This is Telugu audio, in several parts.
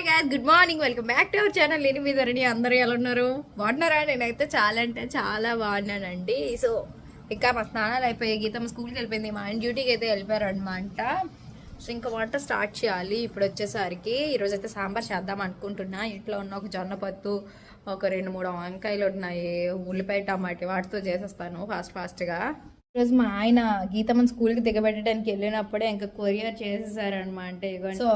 Hi guys good morning welcome back to our channel నేను మీ ధరణి అందరూ ఎలా ఉన్నారు? బాగున్నారా? నేనైతే చాలా అంటే చాలా బాగున్నానండి. సో ఇంకా మా స్నానాలు అయిపోయి గీతం స్కూల్కి వెళ్ళిపోయింది. మా ఆయన డ్యూటీకి అయితే వెళ్ళిపోయారనమాట సో ఇంకా వంట స్టార్ట్ చేయాలి. ఇప్పుడు వచ్చేసరికి ఈరోజు అయితే సాంబార్ చేద్దాం అనుకుంటున్నా. ఇంట్లో ఉన్న ఒక జొన్న పత్తు ఒక రెండు మూడు వంకాయలు ఉన్నాయి. ఉల్లిపాయ టమాటి వాటితో చేసేస్తాను ఫాస్ట్ ఫాస్ట్గా ఈరోజు మా ఆయన గీతమ్మని స్కూల్కి దిగబెట్టడానికి వెళ్ళినప్పుడే ఇంకా కొరియర్ చేసేసారనమాట సో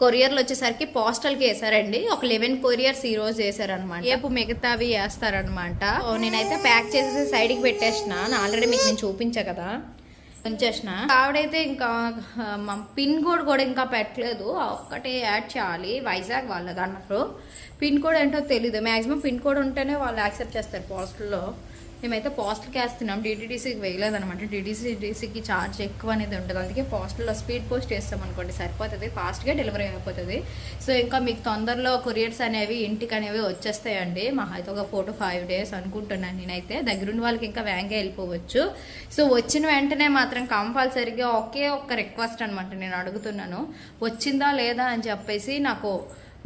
కొరియర్లు వచ్చేసరికి పోస్టల్కి వేసారండి ఒక లెవెన్ కొరియర్స్ ఈ రోజు వేసారనమాట రేపు మిగతావి వేస్తారనమాట నేనైతే ప్యాక్ చేసేసి సైడ్కి పెట్టేసిన. ఆల్రెడీ మీకు నేను చూపించా కదా. ఉంచేసిన. ఆవిడైతే ఇంకా పిన్ కోడ్ కూడా ఇంకా పెట్టలేదు. ఒక్కటే యాడ్ చేయాలి. వైజాగ్ వాళ్ళది అన్నారు పిన్ కోడ్ ఏంటో తెలీదు. మాక్సిమం పిన్ కోడ్ ఉంటేనే వాళ్ళు యాక్సెప్ట్ చేస్తారు పోస్టల్లో. మేమైతే పోస్టల్కి వేస్తున్నాం. డీటీడీసీకి వేయలేదు అనమాట డిటీసీకి ఛార్జ్ ఎక్కువ అనేది ఉంటుంది అందుకే పోస్టల్లో స్పీడ్ పోస్ట్ వేస్తాం అనుకోండి. సరిపోతుంది. ఫాస్ట్గా డెలివరీ అయిపోతుంది. సో ఇంకా మీకు తొందరలో కొరియర్స్ అనేవి ఇంటికి అనేవి వచ్చేస్తాయండి. మా అయితే ఒక ఫోర్ టు ఫైవ్ డేస్ అనుకుంటున్నాను నేనైతే. దగ్గరుండి వాళ్ళకి ఇంకా వ్యాంగ్గా వెళ్ళిపోవచ్చు. సో వచ్చిన వెంటనే మాత్రం కంపల్సరీగా ఒకే ఒక్క రిక్వెస్ట్ అనమాట నేను అడుగుతున్నాను. వచ్చిందా లేదా అని చెప్పేసి నాకు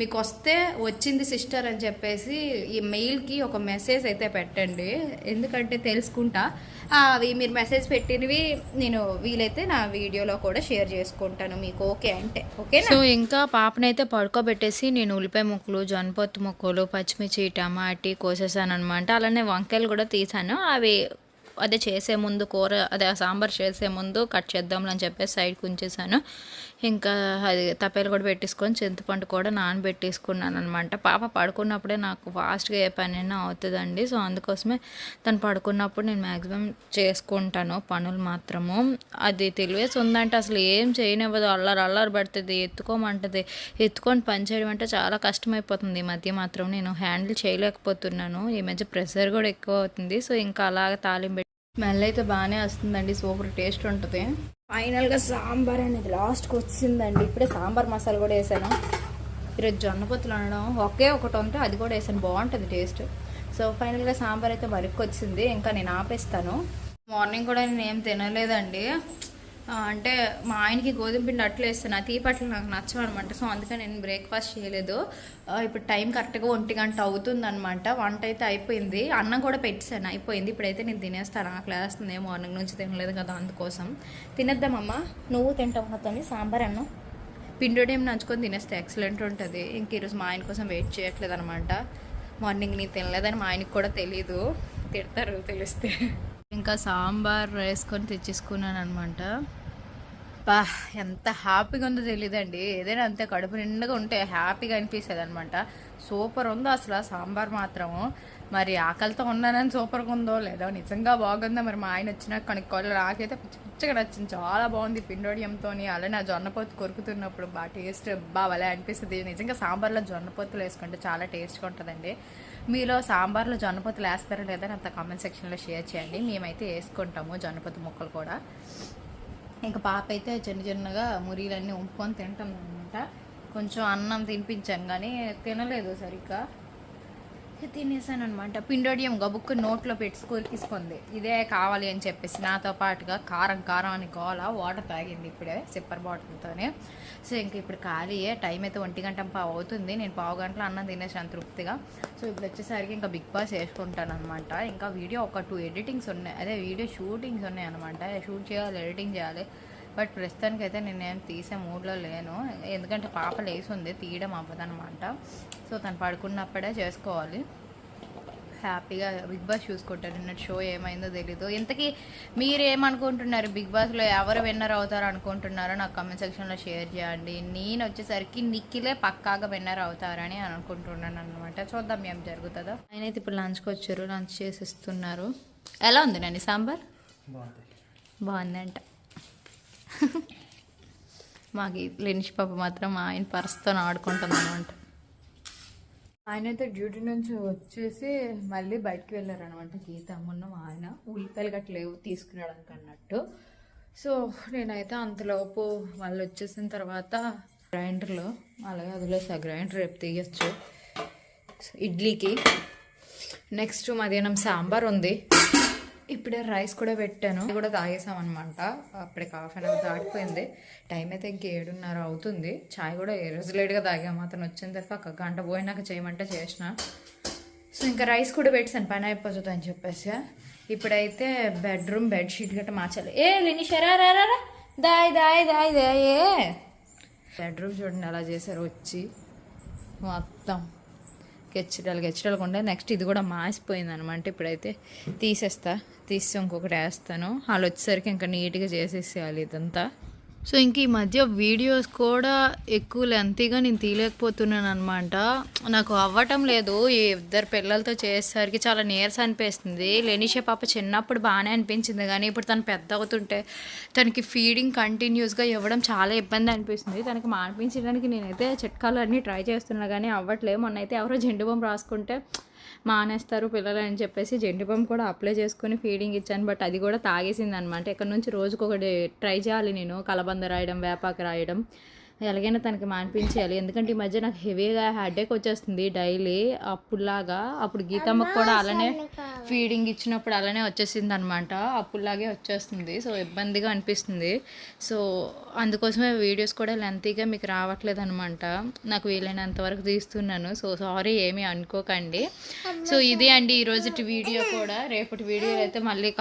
మీకు వస్తే వచ్చింది సిస్టర్ అని చెప్పేసి ఈ మెయిల్కి ఒక మెసేజ్ అయితే పెట్టండి. ఎందుకంటే తెలుసుకుంటా. అవి మీరు మెసేజ్ పెట్టినవి నేను వీలైతే నా వీడియోలో కూడా షేర్ చేసుకుంటాను. మీకు ఓకే అంటే. ఓకే సో ఇంకా పాపనైతే పడుకోబెట్టేసి నేను ఉల్లిపాయ ముక్కలు జొన్నపొత్తు ముక్కలు పచ్చిమిర్చి టమాటీ కోసేసాను అనమాట అలానే వంకాయలు కూడా తీసాను. అవి అదే చేసే ముందు కూర అదే సాంబార్ చేసే ముందు కట్ చేద్దాం అని చెప్పేసి సైడ్కి ఉంచేసాను ఇంకా అది తప్పేలు కూడా పెట్టేసుకొని చింతపండు కూడా నానబెట్టేసుకున్నాను అనమాట పాప పడుకున్నప్పుడే నాకు ఫాస్ట్గా ఏ పనైనా అవుతుందండి. సో అందుకోసమే తను పడుకున్నప్పుడు నేను మ్యాక్సిమం చేసుకుంటాను పనులు మాత్రము. అది తెలివేసి ఉందంటే అసలు ఏం చేయనివ్వదు. అల్లరి అల్లరి పడుతుంది ఎత్తుకోమంటది. ఎత్తుకొని పని చేయడం అంటే చాలా కష్టమైపోతుంది. ఈ మధ్య మాత్రం నేను హ్యాండిల్ చేయలేకపోతున్నాను. ఈ మధ్య ప్రెషర్ కూడా ఎక్కువ అవుతుంది. సో ఇంకా అలాగ తాలింపు స్మెల్ అయితే బాగానే వస్తుందండి సూపర్ టేస్ట్ ఉంటుంది. ఫైనల్గా సాంబార్ అనేది లాస్ట్కి వచ్చిందండి. ఇప్పుడే సాంబార్ మసాలా కూడా వేసాను. ఈరోజు జొన్నపొత్తులు అనడం ఒకే ఒకటి ఉంటే అది కూడా వేసాను. బాగుంటుంది టేస్ట్. సో ఫైనల్గా సాంబార్ అయితే మరికి వచ్చింది ఇంకా నేను ఆపేస్తాను. మార్నింగ్ కూడా నేను ఏం తినలేదండి. అంటే మా ఆయనకి గోధుమ పిండి అట్లు వేస్తాను ఆ తీపట్లు నాకు నచ్చవు అనమాట సో అందుకని నేను బ్రేక్ఫాస్ట్ చేయలేదు. ఇప్పుడు టైం కరెక్ట్గా ఒంటి గంట అవుతుంది అనమాట వంట అయితే అయిపోయింది. అన్నం కూడా పెట్టాను అయిపోయింది. ఇప్పుడైతే నేను తినేస్తాను. నాకు లేస్తుంది మార్నింగ్ నుంచి తినలేదు కదా అందుకోసం. తినేద్దామమ్మా నువ్వు తింటావు మొత్తం సాంబార్ అన్నం. పిండోడేం నంచుకొని తినేస్తే ఎక్సలెంట్ ఉంటుంది. ఇంక ఈరోజు మా ఆయన కోసం వెయిట్ చేయట్లేదు అనమాట మార్నింగ్ నేను తినలేదని మా ఆయనకి కూడా తెలీదు. తిడతారు తెలిస్తే. ఇంకా సాంబార్ వేసుకొని తెచ్చేసుకున్నాను అనమాట అబ్బా ఎంత హ్యాపీగా ఉందో తెలియదండి ఏదైనా అంతే కడుపు నిండుగా ఉంటే హ్యాపీగా అనిపిస్తుంది అనమాట సూపర్ ఉందో అసలు ఆ సాంబార్ మాత్రము. మరి ఆకలితో ఉన్నానని సూపర్గా ఉందో లేదో నిజంగా బాగుందో మరి మా ఆయన వచ్చినా కనుక్కోవాలి నాకైతే పిచ్చి పిచ్చగా నచ్చింది. చాలా బాగుంది పిండోడియంతో అలానే ఆ జొన్నపోతు కొరుకుతున్నప్పుడు బాగా టేస్ట్ బాగా అనిపిస్తుంది. నిజంగా సాంబార్లో జొన్నపోతులు వేసుకుంటే చాలా టేస్ట్గా ఉంటుందండి. మీలో సాంబార్లో జొన్నపొత్తులు వేస్తారా లేదా అంత కామెంట్ సెక్షన్లో షేర్ చేయండి. మేమైతే వేసుకుంటాము జొన్నపొత్తు ముక్కలు కూడా. ఇంకా పాప అయితే చిన్న చిన్నగా మురీలన్నీ ఉంపుకొని తింటుంది అనమాట కొంచెం అన్నం తినిపించాను కానీ తినలేదు సరిగ్గా. తినేసాను అనమాట పిండోడియం గబుక్కు నోట్లో పెట్టి తీసుకుంది ఇదే కావాలి అని చెప్పేసి నాతో పాటుగా కారం కారం అని గోల వాటర్ తాగింది ఇప్పుడే సిప్పర్ బాటిల్తోనే. సో ఇంక ఇప్పుడు ఖాళీయే టైం అయితే ఒంటి గంట పావు అవుతుంది. నేను పావు గంటలో అన్నం తినేసాను తృప్తిగా. సో ఇప్పుడు వచ్చేసరికి ఇంకా బిగ్ బాస్ వేసుకుంటాను అనమాట ఇంకా వీడియో ఒక టూ ఎడిటింగ్స్ ఉన్నాయి. అదే వీడియో షూటింగ్స్ ఉన్నాయి అనమాట షూట్ చేయాలి ఎడిటింగ్ చేయాలి. బట్ ప్రస్తుతానికి అయితే నేనేం తీసే మూడ్లో లేను. ఎందుకంటే పాప లేసి ఉంది తీయడం అవ్వదనమాట సో తను పడుకున్నప్పుడే చేసుకోవాలి. హ్యాపీగా బిగ్ బాస్ చూసుకుంటారు. నిన్న షో ఏమైందో తెలీదు. ఇంతకీ మీరు ఏమనుకుంటున్నారు బిగ్ బాస్లో ఎవరు విన్నర్ అవుతారు అనుకుంటున్నారో నాకు కామెంట్ సెక్షన్లో షేర్ చేయండి. నేను వచ్చేసరికి నిఖిలే పక్కాగా విన్నర్ అవుతారని అనుకుంటున్నాను అనమాట చూద్దాం ఏం జరుగుతుందో. ఆయన అయితే ఇప్పుడు లంచ్కి వచ్చారు. లంచ్ చేసి ఇస్తున్నారు. ఎలా ఉంది నాని సాంబార్? బాగుందంట. మాకు లెనిష్ పాప మాత్రం ఆయన పర్స్తో ఆడుకుంటుంది అనమాట ఆయన అయితే డ్యూటీ నుంచి వచ్చేసి మళ్ళీ బయటకు వెళ్ళారు అనమాట గీత. మొన్న ఆయన ఉల్లిపాయలు గట్ట లేవు తీసుకురావడానికి అన్నట్టు. సో నేనైతే అంతలోపు వాళ్ళు వచ్చేసిన తర్వాత గ్రైండర్లో అలాగే వదిలేసా గ్రైండర్ రేపు తీయచ్చు. ఇడ్లీకి. నెక్స్ట్ మధ్యాహ్నం సాంబార్ ఉంది. ఇప్పుడే రైస్ కూడా పెట్టాను. కూడా తాగేసాం అనమాట అప్పుడే హాఫ్ అన్ అవర్ దాటిపోయింది. టైం అయితే ఇంక ఏడున్నర అవుతుంది. చాయ్ కూడా ఏ రోజు లేట్గా తాగాము అతను వచ్చిన తర్వాత ఒక గంట పోయినాక చేయమంటే చేసిన. సో ఇంకా రైస్ కూడా పెట్టాను పని అయిపోతుంది అని చెప్పేసి. ఇప్పుడైతే బెడ్రూమ్ బెడ్షీట్ గట్రా మార్చాలి. ఏ లేని రా దాయ్ దాయ్ దాయ్ దాయే బెడ్రూమ్ చూడండి అలా చేశారు వచ్చి. మొత్తం. గెచ్చడాలు గెచ్చడాలు నెక్స్ట్ ఇది కూడా మాసిపోయింది అనమాట ఇప్పుడైతే తీసేస్తా. తీసి ఇంకొకటి వేస్తాను. వాళ్ళు వచ్చేసరికి ఇంకా నీట్గా చేసేసేయాలి ఇదంతా. సో ఇంక ఈ మధ్య వీడియోస్ కూడా ఎక్కువ లెంతీగా నేను తీయలేకపోతున్నాను అనమాట నాకు అవ్వటం లేదు. ఈ ఇద్దరు పిల్లలతో చేసేసరికి చాలా నీరస అనిపిస్తుంది. లెనిషే పాప చిన్నప్పుడు బాగానే అనిపించింది. కానీ ఇప్పుడు తను పెద్ద అవుతుంటే తనకి ఫీడింగ్ కంటిన్యూస్గా ఇవ్వడం చాలా ఇబ్బంది అనిపిస్తుంది. తనకి మానిపించడానికి నేనైతే చిట్కాలు అన్నీ ట్రై చేస్తున్నా. కానీ అవ్వట్లేదు. మొన్న అయితే ఎవరో జెండు రాసుకుంటే మానేస్తారు పిల్లలు అని చెప్పేసి జెండు బామ్ కూడా అప్లై చేసుకుని ఫీడింగ్ ఇచ్చాను బట్ అది కూడా తాగేసింది అనమాట ఇక్కడ నుంచి రోజుకొకటి ట్రై చేయాలి నేను కలబంద రాయడం వేపాకు రాయడం. ఎలాగైనా తనకి మానిపించేయాలి. ఎందుకంటే ఈ మధ్య నాకు హెవీగా హెడేక్ వచ్చేస్తుంది డైలీ అప్పుడులాగా అప్పుడు గీతమ్మకు కూడా అలానే ఫీడింగ్ ఇచ్చినప్పుడు అలానే వచ్చేసింది అనమాట అప్పుడులాగే వచ్చేస్తుంది. సో ఇబ్బందిగా అనిపిస్తుంది. సో అందుకోసమే వీడియోస్ కూడా లెంతీగా మీకు రావట్లేదు అనమాట నాకు వీలైనంత వరకు తీస్తున్నాను. సో సారీ ఏమీ అనుకోకండి. సో ఇదే అండి ఈ రోజుటి వీడియో కూడా. రేపటి వీడియో అయితే మళ్ళీ